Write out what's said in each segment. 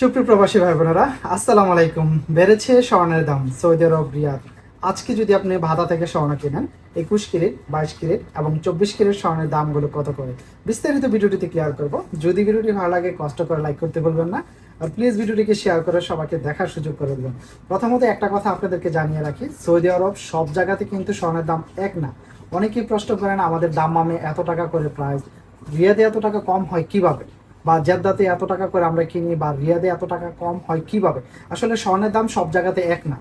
সুপ্রিয় প্রবাসী ভাই বোনেরা আসসালামু আলাইকুম। বেড়েছে স্বর্ণের দাম, সৌদি আরব রিয়াদ আজকে যদি আপনি ভাতা থেকে স্বর্ণ কেনেন, একুশ ক্যারেট, বাইশ ক্যারেট এবং চব্বিশ ক্যারেট স্বর্ণের দামগুলো কত করে? বিস্তারিত ভিডিওটিতে ক্লিয়ার করব। যদি ভিডিওটি ভালো লাগে, কষ্ট করে লাইক করতে বলবেন না। আর প্লিজ ভিডিওটিকে শেয়ার করে সবাইকে দেখার সুযোগ করে দেবেন। প্রথমত একটা কথা আপনাদেরকে জানিয়ে রাখি, সৌদি আরব সব জায়গাতে কিন্তু স্বর্ণের দাম এক না। অনেকেই প্রশ্ন করেন, আমাদের দাম মামে এত টাকা করে প্রাইস রিয়াদে এত টাকা কম হয় কীভাবে? বা জেদ্দাতে এত টাকা করে আমরা কিনি বা রিয়াদে এত টাকা কম হয় কীভাবে? আসলে স্বর্ণের দাম সব জায়গাতে এক না।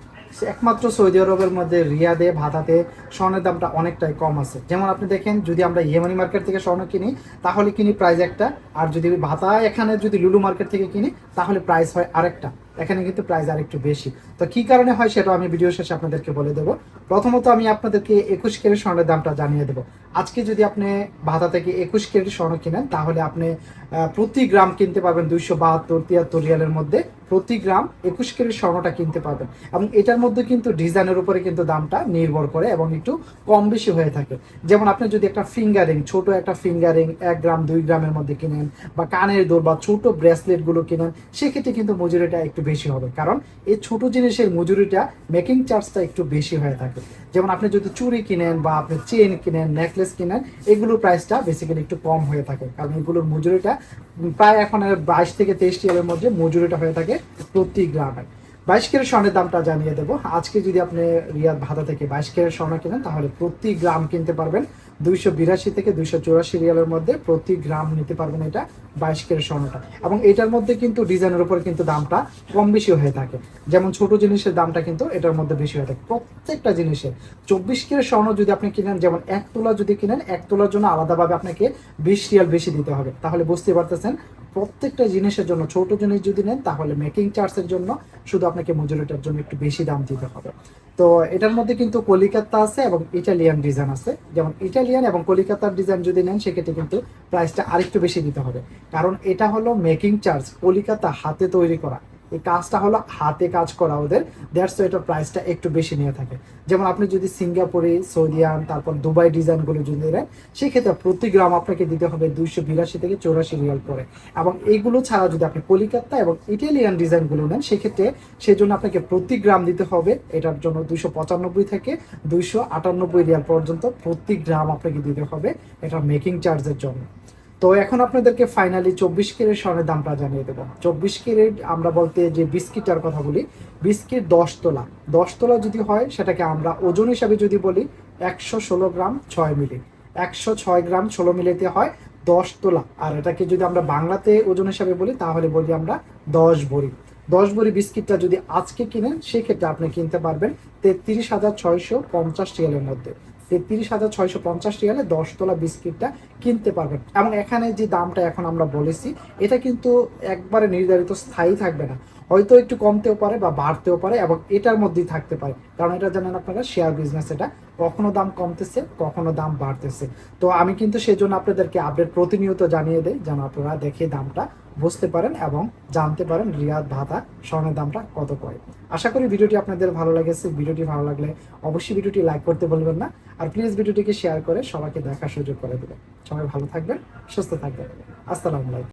একমাত্র সৌদি আরবের মধ্যে রিয়াদে, ভাতাতে স্বর্ণের দামটা অনেকটাই কম আছে। যেমন আপনি দেখেন, যদি আমরা ইয়েমানি মার্কেট থেকে স্বর্ণ কিনি, তাহলে কিনি প্রাইস একটা। আর যদি ভাতা এখানে যদি লুলু মার্কেট থেকে কিনি, তাহলে প্রাইস হয় আরেকটা। এখানে কিন্তু প্রাইস আর একটু বেশি। তো কি কারণে হয় সেটা আমি ভিডিও শেষে আপনাদেরকে বলে দেবো। প্রথমত আমি আপনাদেরকে একুশ কেজি স্বর্ণের দামটা জানিয়ে দেবো। আজকে যদি আপনি ভাতা থেকে একুশ কেজি স্বর্ণ কিনেন, তাহলে আপনি প্রতি গ্রাম কিনতে পারবেন দুইশো বাহাত্তর, তিয়াত্তর রিয়ালের মধ্যে। প্রতি গ্রাম একুশ ক্যারেট স্বর্ণটা কিনতে পারবেন। এবং এটার মধ্যে কিন্তু ডিজাইনের উপরে কিন্তু দামটা নির্ভর করে এবং একটু কম বেশি হয়ে থাকে। যেমন আপনি যদি একটা ফিঙ্গারিং ছোট একটা ফিঙ্গারিং এক গ্রাম, দুই গ্রামের মধ্যে কিনেন বা কানের দোল বা ছোট ব্রেসলেটগুলো কিনেন, সেক্ষেত্রে কিন্তু মজুরিটা একটু বেশি হবে। কারণ এই ছোট জিনিসের মজুরিটা মেকিং চার্জটা একটু বেশি হয়ে থাকে। যেমন আপনি যদি চুড়ি কিনেন বা আপনি চেন কিনেন নেকলেস কিনেন, এগুলোর প্রাইসটা বেসিক্যালি একটু কম হয়ে থাকে। কারণ এগুলোর মজুরিটা প্রায় এখন বাইশ থেকে তেইশ টিয়ারের মধ্যে মজুরিটা হয়ে থাকে প্রতি গ্রামে। বাইশ কেরের স্বর্ণের দামটা জানিয়ে দেবো। আজকে যদি আপনি রিয়াদ ভাতা থেকে বাইশ কেরের স্বর্ণ কিনেন, তাহলে প্রতি গ্রাম কিনতে পারবেন দুইশো বিরাশি থেকে দুইশো চৌরাশি রিয়ালের মধ্যে প্রতি গ্রাম নিতে পারবেন এটা বাইশ কেরের স্বর্ণটা। এবং এটার মধ্যে কিন্তু ডিজাইনের উপর কিন্তু দামটা কম বেশি হয়ে থাকে। যেমন ছোট জিনিসের দামটা কিন্তু এটার মধ্যে বেশি হয়ে থাকে। প্রত্যেকটা জিনিসের চব্বিশ কেরের স্বর্ণ যদি আপনি কিনেন, যেমন এক তোলা যদি কিনেন, এক তোলার জন্য আলাদাভাবে আপনাকে বিশ রিয়াল বেশি দিতে হবে। তাহলে বুঝতে পারতেছেন প্রত্যেকটা জিনিসের জন্য, ছোট জিনিস যদি নেন, তাহলে মেকিং চার্জের জন্য শুধু আপনাকে মজুরিটার জন্য একটু বেশি দাম দিতে হবে। তো এটার মধ্যে কিন্তু কলিকাতা আছে এবং ইটালিয়ান ডিজাইন আছে। যেমন ইটালিয়ান এবং কলিকাতার ডিজাইন যদি নেন, সেক্ষেত্রে কিন্তু প্রাইসটা আরেকটু বেশি দিতে হবে। কারণ এটা হলো মেকিং চার্জ কলিকাতা হাতে তৈরি করা। এই কাজটা হলো হাতে কাজ করা ওদের। দ্যাটস এটার প্রাইসটা একটু বেশি নিয়ে থাকে। যেমন আপনি যদি সিঙ্গাপুরে সৌদিয়ান তারপর দুবাই ডিজাইনগুলো যদি নেন, সেক্ষেত্রে প্রতি গ্রাম আপনাকে দিতে হবে দুইশো বিরাশি থেকে চৌরাশি রিয়াল করে। এবং এইগুলো ছাড়া যদি আপনি কলিকাতা এবং ইটালিয়ান ডিজাইনগুলো নেন, সেক্ষেত্রে সেই জন্য আপনাকে প্রতি গ্রাম দিতে হবে, এটার জন্য দুইশো পঁচানব্বই থেকে দুইশো আটানব্বই রিয়াল পর্যন্ত প্রতি গ্রাম আপনাকে দিতে হবে, এটা মেকিং চার্জের জন্য। তো এখন আপনাদেরকে ফাইনালি চব্বিশ কেরেট স্বর্ণের দামটা জানিয়ে দেবো। চব্বিশ কেরেট আমরা বলতে যে বিস্কিটার কথা বলি, বিস্কিট দশ তোলা। দশ তোলা যদি হয়, সেটাকে আমরা ওজন হিসাবে যদি বলি, একশো ষোলো গ্রাম ছয় মিলি। একশো ছয় গ্রাম ষোলো মিলিতে হয় দশ তোলা। আর এটাকে যদি আমরা বাংলাতে ওজন হিসাবে বলি, তাহলে বলি আমরা দশ ভরি। দশ ভরি বিস্কিটটা যদি আজকে কিনেন, সেক্ষেত্রে আপনি কিনতে পারবেন তেত্রিশ হাজার ছয়শো পঞ্চাশ রিয়ালের মধ্যে। তেত্রিশ হাজার ছয়শো পঞ্চাশ রিয়ালে দশ তোলা বিস্কিটটা কিনতে পারবেন এবং এখানে যে দামটা এখন আমরা বলেছি, এটা কিন্তু একবারে নির্ধারিত স্থায়ী থাকবে না। হয়তো একটু কমতেও পারে বা বাড়তেও পারে এবং এটার মধ্যেই থাকতে পারে। কারণ এটা জানেন আপনারা শেয়ার বিজনেস এটা। কখনো দাম কমতেছে, কখনো দাম বাড়তেছে। তো আমি কিন্তু সেজন্য আপনাদেরকে আপডেট প্রতিনিয়ত জানিয়ে দেই, যেন আপনারা দেখে দামটা বুঝতে পারেন এবং জানতে পারেন রিয়াদ ভাতা স্বর্ণের দামটা কত করে। আশা করি ভিডিওটি আপনাদের ভালো লেগেছে। ভিডিওটি ভালো লাগলে অবশ্যই ভিডিওটি লাইক করতে বলবেন না। আর প্লিজ ভিডিওটিকে শেয়ার করে সবাইকে দেখার সুযোগ করে দেবেন। সবাই ভালো থাকবেন, সুস্থ থাকবেন। আসসালামু আলাইকুম।